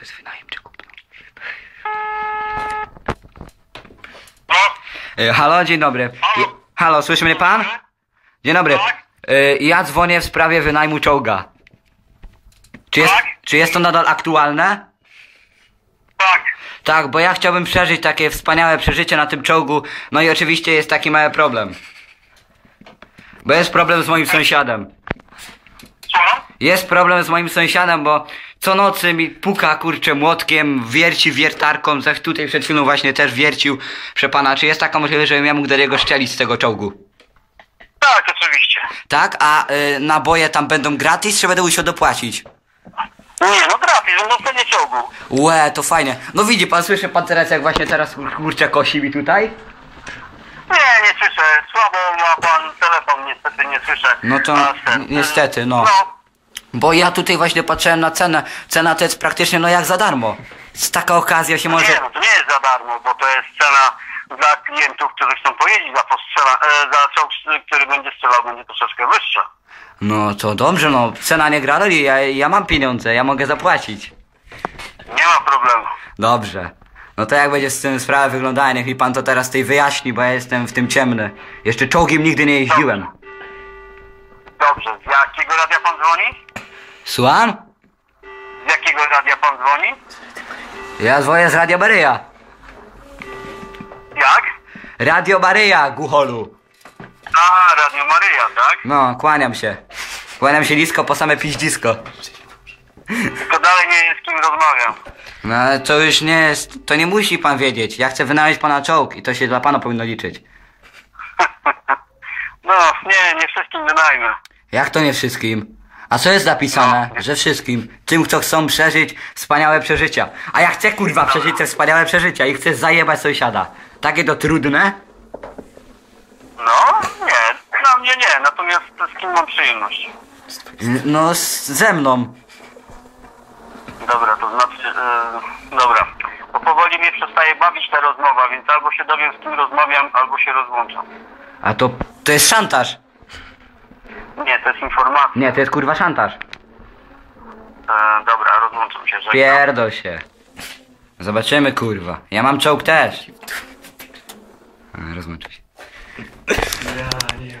To jest wynajem czy kupno? No, E, halo, dzień dobry. Halo? Halo, słyszy mnie pan? Dzień dobry. Tak. E, ja dzwonię w sprawie wynajmu czołga. Czy jest, Tak. czy jest to nadal aktualne? tak. Tak, bo ja chciałbym przeżyć takie wspaniałe przeżycie na tym czołgu. No i oczywiście jest taki mały problem. Bo jest problem z moim sąsiadem. Słucham? Jest problem z moim sąsiadem, bo co nocy mi puka kurczę młotkiem, wierci wiertarką, zaś tutaj przed chwilą właśnie też wiercił. Proszę pana, czy jest taka możliwość, żebym ja mógł do niego szczelić z tego czołgu? Tak, oczywiście. Tak? A y, naboje tam będą gratis, czy będę musiał dopłacić? Nie, no trafi, że na cenie ciągu. Łe, to fajnie. No widzi pan, słyszy pan teraz, jak właśnie teraz kurczę kosi mi tutaj? Nie, nie słyszę. Słabo ma pan telefon, niestety nie słyszę. No to A ten, ni- niestety, no. No, Bo ja tutaj właśnie patrzyłem na cenę. Cena to jest praktycznie no jak za darmo. Z taka okazja się może... nie, no to nie jest za darmo, bo to jest cena dla klientów, którzy chcą pojeździć za postrzela, e, za czołg, który będzie strzelał, będzie troszeczkę wyższa. No to dobrze, no cena nie gra roli, ja, ja mam pieniądze, ja mogę zapłacić. Nie ma problemu. Dobrze. No to jak będzie z tym sprawy wyglądała, niech mi pan to teraz tej wyjaśni, bo ja jestem w tym ciemny. Jeszcze czołgiem nigdy nie jeździłem. Dobrze, z jakiego radia pan dzwoni? Słucham? Z jakiego radia pan dzwoni? Ja dzwonię z Radio Baryja. Jak? Radio Baryja, Gucholu. A, Radio Maryja, tak? No, kłaniam się. Kłaniam się nisko po same piździsko. Tylko dalej nie wiem z kim rozmawiam. No ale to już nie jest, to nie musi pan wiedzieć. Ja chcę wynająć pana czołg i to się dla pana powinno liczyć. No, nie, nie wszystkim wynajmę. Jak to nie wszystkim? A co jest napisane? Że wszystkim. Tym, co chcą przeżyć wspaniałe przeżycia. A ja chcę kurwa przeżyć te wspaniałe przeżycia i chcę zajebać sąsiada. Takie to trudne? No, nie, dla mnie nie, natomiast z kim mam przyjemność? No z, ze mną. Dobra, to znaczy, yy, dobra. Bo powoli mnie przestaje bawić ta rozmowa, więc albo się dowiem z kim rozmawiam, albo się rozłączam. A to, to jest szantaż. Nie, to jest informacja. Nie, to jest kurwa szantaż. E, dobra, rozłączam się, żegnam. Pierdol się. Zobaczymy kurwa. Ja mam czołg też. A, Rozłączę się. Ja nie wiem.